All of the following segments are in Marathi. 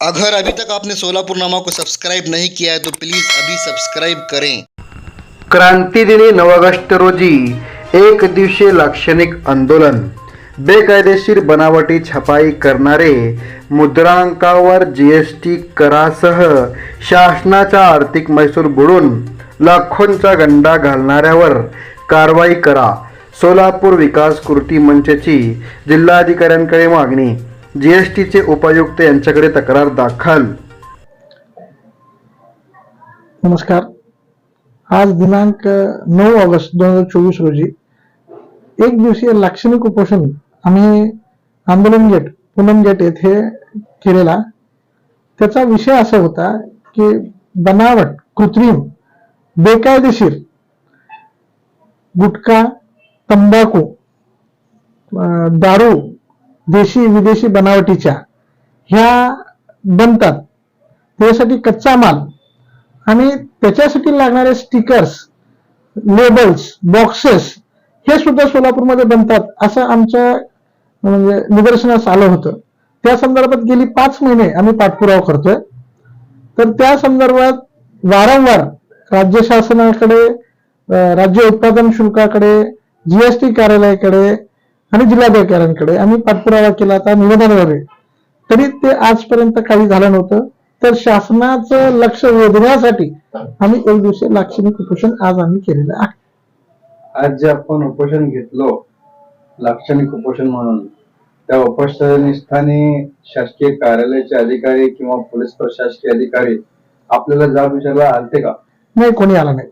अगर अभी तक आपने सोलापुर नामा को सब्सक्राइब नहीं किया है तो प्लीज़ अभी सब्सक्राइब करें। क्रांतिदिनी नऊ ऑगस्ट रोजी एक दिवसीय लाक्षणिक आंदोलन। बेकायदेशीर बनावटी छपाई करणारे मुद्रांकावर जी एस टी करासह शासनाचा आर्थिक मैसूर बुडून लाखोंचा गंडा घालणाऱ्यावर कारवाई करा. सोलापूर विकास कृती मंचची जिल्हाधिकाऱ्यांकडे मागणी जी एस टीचे उपायुक्त यांच्याकडे तक्रार दाखल. नमस्कार. आज दिनांक नऊ ऑगस्ट दोन हजार चोवीस रोजी एक दिवसीय लाक्षणिक उपोषण आम्ही आंदोलन गेट पूनम गेट येथे केलेला. त्याचा विषय असा होता की बनावट कृत्रिम बेकायदेशीर गुटखा तंबाखू अं, दारू देशी विदेशी बनावटीच्या ह्या बनतात. त्यासाठी कच्चा माल आणि त्याच्यासाठी लागणारे स्टिकर्स लेबल्स बॉक्सेस हे सुद्धा सोलापूरमध्ये बनतात असं आमच्या म्हणजे निदर्शनास आलं होतं. त्या संदर्भात गेली पाच महिने आम्ही पाठपुरावा करतोय. तर त्या संदर्भात वारंवार राज्य शासनाकडे राज्य उत्पादन शुल्काकडे जीएसटी कार्यालयाकडे आणि जिल्हाधिकाऱ्यांकडे आम्ही पाठपुरावा केला होता निवेदनाद्वारे. तरी ते आजपर्यंत काही झालं नव्हतं. तर शासनाचं लक्ष वेधण्यासाठी आम्ही एक दिवशी लाक्षणिक उपोषण आज आम्ही केलेलं आहे. आज जे आपण उपोषण घेतलो लाक्षणिक उपोषण म्हणून त्या उपोषणस्थानी शासकीय कार्यालयाचे अधिकारी किंवा पोलीस प्रशासकीय अधिकारी आपल्याला जाब विचारला आलते का? नाही कोणी आला नाही.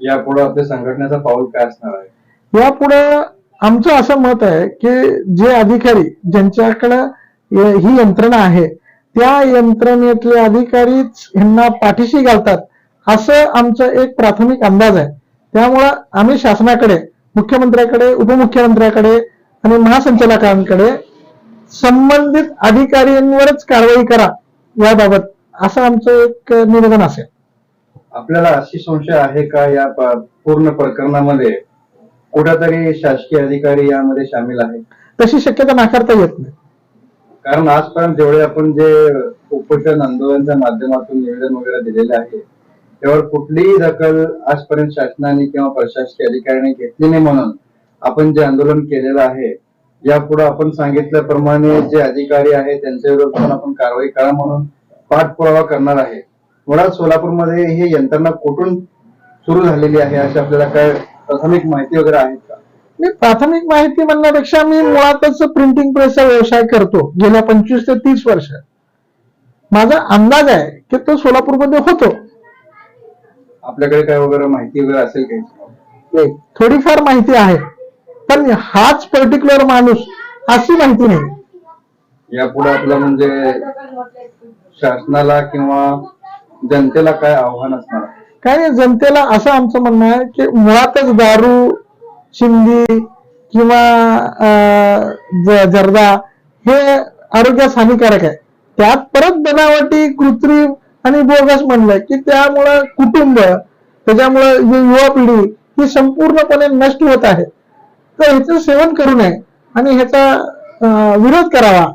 यापुढे आपल्या संघटनेचा पाऊल काय असणार आहे? यापुढे आमचं असं मत आहे की जे अधिकारी ज्यांच्याकडे ही यंत्रणा आहे त्या यंत्रणेतले अधिकारीच ह्यांना पाठीशी घालतात असं आमचं एक प्राथमिक अंदाज आहे. त्यामुळं आम्ही शासनाकडे मुख्यमंत्र्याकडे उपमुख्यमंत्र्याकडे आणि महासंचालकांकडे संबंधित अधिकाऱ्यांवरच कारवाई करा याबाबत असं आमचं एक निवेदन असेल. आपल्याला अशी संशय आहे का या पूर्ण प्रकरणामध्ये? कुठेतरी शासकीय अधिकारी यामध्ये सामील आहे तशी शक्यता नाकारता येत नाही. कारण आजपर्यंत जेवढे आपण जे उपोषण आंदोलनाच्या माध्यमातून निवेदन वगैरे दिलेले आहे त्यावर कुठलीही दखल आजपर्यंत शासनाने किंवा प्रशासकीय अधिकाऱ्यांनी घेतली नाही म्हणून आपण जे आंदोलन केलेलं आहे यापुढे आपण सांगितल्याप्रमाणे जे अधिकारी आहेत त्यांच्या विरोधात पण आपण कारवाई करा म्हणून पाठपुरावा करणार आहे. मुळात सोलापूरमध्ये ही यंत्रणा कुठून सुरू झालेली आहे अशी आपल्याला काय प्राथमिक माहिती वगैरे आहेत का? मी प्राथमिक माहिती म्हणण्यापेक्षा मी मुळातच प्रिंटिंग प्रेसचा व्यवसाय करतो गेल्या पंचवीस ते तीस वर्ष. माझा अंदाज आहे की तो सोलापूरमध्ये होतो. आपल्याकडे काय वगैरे माहिती वगैरे असेल काही? थोडीफार माहिती आहे पण हाच पर्टिक्युलर माणूस अशी माहिती नाही. यापुढे आपलं म्हणजे शासनाला किंवा जनतेला काय आव्हान असणार? काय नाही, जनतेला असं आमचं म्हणणं आहे की मुळातच दारू शिंदी किंवा जर्दा हे आरोग्यास हानिकारक आहे. त्यात परत बनावटी कृत्रिम आणि बोगस म्हणलंय की त्यामुळं कुटुंब त्याच्यामुळं जी युवा पिढी ही संपूर्णपणे नष्ट होत आहे. तर ह्याचं सेवन करू नये आणि ह्याचा विरोध करावा.